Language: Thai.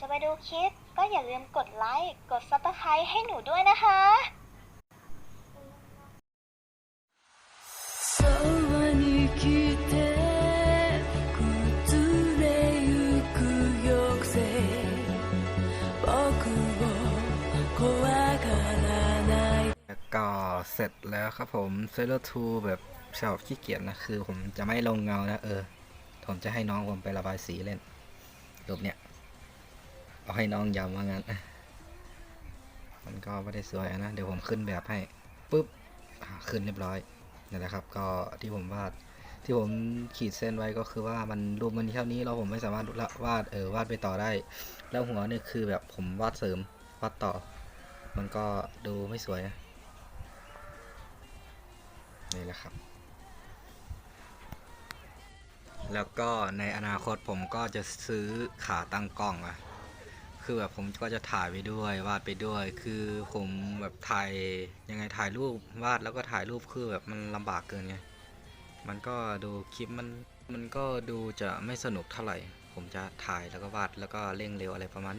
จะไปดูคลิป ก็อย่าลืมกดไลค์ กดซับสไครต์ให้หนูด้วยนะคะ ก็เสร็จแล้วครับผมเซลทูแบบฉบับขี้เกียจนะ คือผมจะไม่ลงเงานะ เออ ผมจะให้น้องผมไประบายสีเล่นรูปเนี้ย เอาให้น้องยำว่างั้น มันก็ไม่ได้สวยนะ เดี๋ยวผมขึ้นแบบให้ปุ๊บขึ้นเรียบร้อยนี่นแหละครับ ก็ที่ผมวาดที่ผมขีดเส้นไว้ก็คือว่ามันรูปมันเท่านี้เราผมไม่สามารถละวาดเออวาดไปต่อได้ แล้วหัวเนี่ยคือแบบผมวาดเสริมวาดต่อ มันก็ดูไม่สวยนะนี่แหละครับ แล้วก็ในอนาคตผมก็จะซื้อขาตั้งกล้องอะ คือแบบผมก็จะถ่ายไปด้วยวาดไปด้วย คือผมแบบถ่ายยังไงถ่ายรูปวาดแล้วก็ถ่ายรูปคือแบบมันลำบากเกินไงมันก็ดูคลิปมันมันก็ดูจะไม่สนุกเท่าไหร่ ผมจะถ่ายแล้วก็วาดแล้วก็เร่งเร็วอะไรประมาณนี้